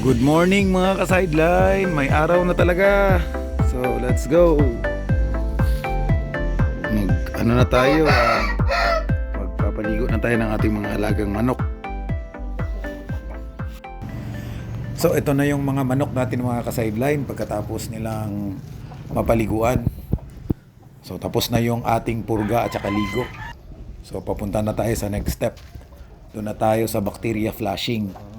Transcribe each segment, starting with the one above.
Good morning mga ka-sideline. May araw na talaga. So, let's go. Mag, ano na tayo? ah, magpapaligo na tayo ng ating mga alagang manok. So, ito na yung mga manok natin mga ka-sideline pagkatapos nilang mapaliguan. So, tapos na yung ating purga at saka ligo. So, papunta na tayo sa next step. Doon na tayo sa bacteria flushing.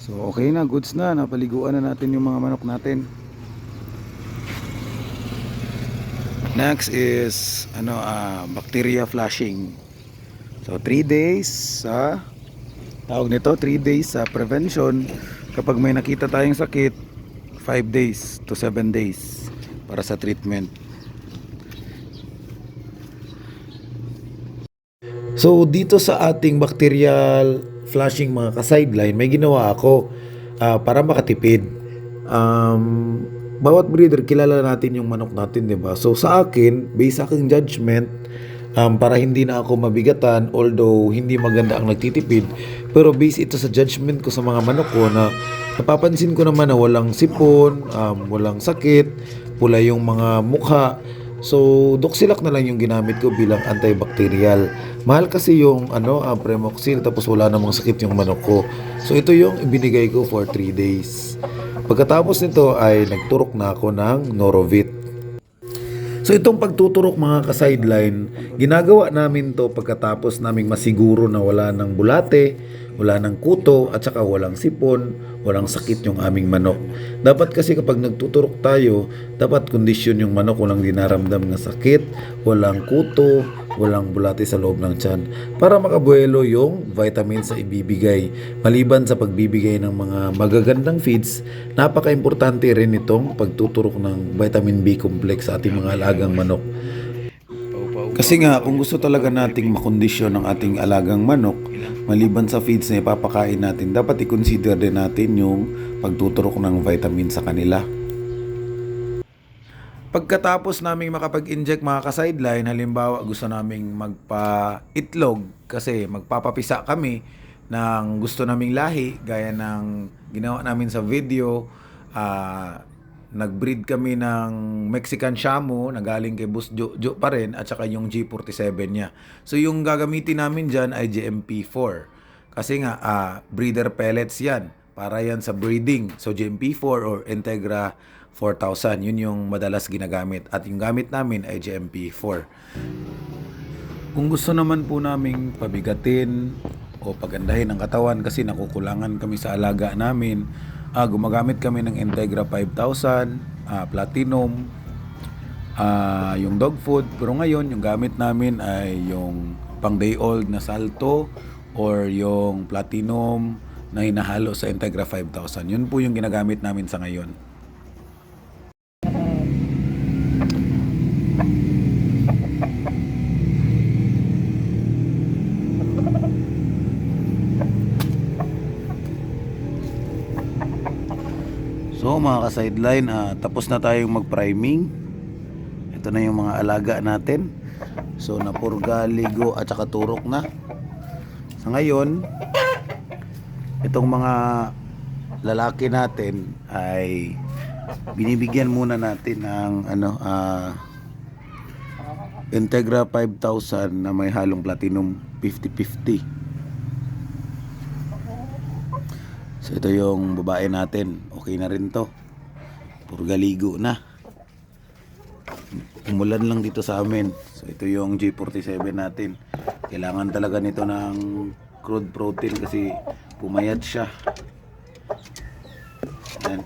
So okay na, goods na. Napaliguan na natin yung mga manok natin. Next is ano ah, bacteria flushing. So 3 days sa tawag nito 3 days sa prevention. Kapag may nakita tayong sakit, 5 days to 7 days para sa treatment. So dito sa ating bacterial flushing mga ka-sideline, may ginawa ako ah, para makatipid. Um, bawat breeder kilala natin yung manok natin, 'di ba? So sa akin, based sa aking judgment, um, para hindi na ako mabigatan although hindi maganda ang nagtitipid, pero based ito sa judgment ko sa mga manok ko na napapansin ko naman na walang sipon, um, walang sakit, pula yung mga mukha. So, Doxylac na lang yung ginamit ko bilang antibacterial. Mahal kasi yung ano, uh, Premoxil tapos wala namang sakit yung manok ko. So, ito yung ibinigay ko for 3 days. Pagkatapos nito ay nagturok na ako ng Norovit. So itong pagtuturok mga ka-sideline, ginagawa namin to pagkatapos naming masiguro na wala ng bulate, wala ng kuto, at saka walang sipon, walang sakit yung aming manok. Dapat kasi kapag nagtuturok tayo, dapat kondisyon yung manok, walang dinaramdam na sakit, walang kuto, walang bulate sa loob ng tiyan para makabuelo yung vitamins sa ibibigay. Maliban sa pagbibigay ng mga magagandang feeds, napaka-importante rin itong pagtuturok ng vitamin B complex sa ating mga alagang manok. Kasi nga, kung gusto talaga nating makondisyon ng ating alagang manok, maliban sa feeds na ipapakain natin, dapat i-consider din natin yung pagtuturok ng vitamin sa kanila. Pagkatapos naming makapag-inject mga ka-sideline, halimbawa gusto naming magpa-itlog kasi magpapapisa kami ng gusto naming lahi gaya ng ginawa namin sa video ah, nag-breed kami ng Mexican Shamu na galing kay Boss Jojo pa rin at saka yung G47 niya. So yung gagamitin namin dyan ay GMP4 kasi nga ah, breeder pellets yan para yan sa breeding. So GMP4 or Integra 4000 yun yung madalas ginagamit at yung gamit namin ay GMP4. Kung gusto naman po naming pabigatin o pagandahin ang katawan kasi nakukulangan kami sa alaga namin, ah, gumagamit kami ng Integra 5000, ah, Platinum, ah, yung dog food. Pero ngayon, yung gamit namin ay yung pang day old na Salto or yung Platinum na hinahalo sa Integra 5000. Yun po yung ginagamit namin sa ngayon. So mga ka-sideline, ah, tapos na tayong mag-priming. Ito na yung mga alaga natin. So napurga, ligo at saka turok na. Sa ngayon, itong mga lalaki natin ay binibigyan muna natin ng ano ah, Integra 5000 na may halong platinum 50-50. So ito yung babae natin. Okay na rin to. Puro galigo na. Umulan lang dito sa amin. So ito yung G47 natin. Kailangan talaga nito ng crude protein kasi pumayat siya. Yan.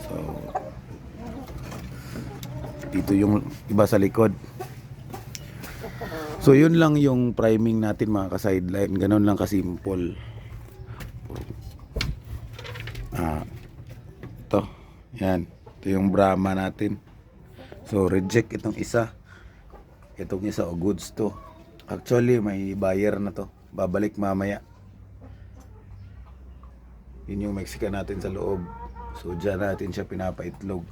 So dito yung iba sa likod. So yun lang yung priming natin mga ka-sideline. Ganon lang kasimple. Ah, Yan. Ito yung Brahma natin. So, reject itong isa. Itong isa o goods to. Actually, may buyer na to. Babalik mamaya. Yun yung Mexican natin sa loob. So, dyan natin siya pinapaitlog.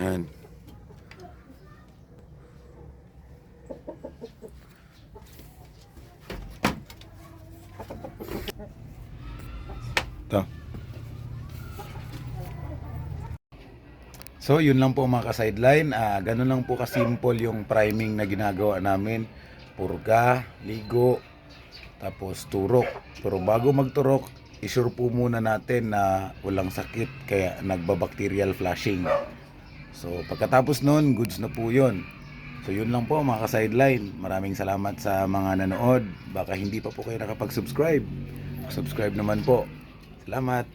Yan. Ito. So, yun lang po mga ka-sideline. Ah, ganun lang po ka-simple yung priming na ginagawa namin. Purga, ligo, tapos turok. Pero bago magturok, isure po muna natin na walang sakit kaya nagbabacterial flushing. So, pagkatapos nun, goods na po yun. So, yun lang po mga ka-sideline. Maraming salamat sa mga nanood. Baka hindi pa po kayo nakapag-subscribe. Subscribe naman po. Salamat.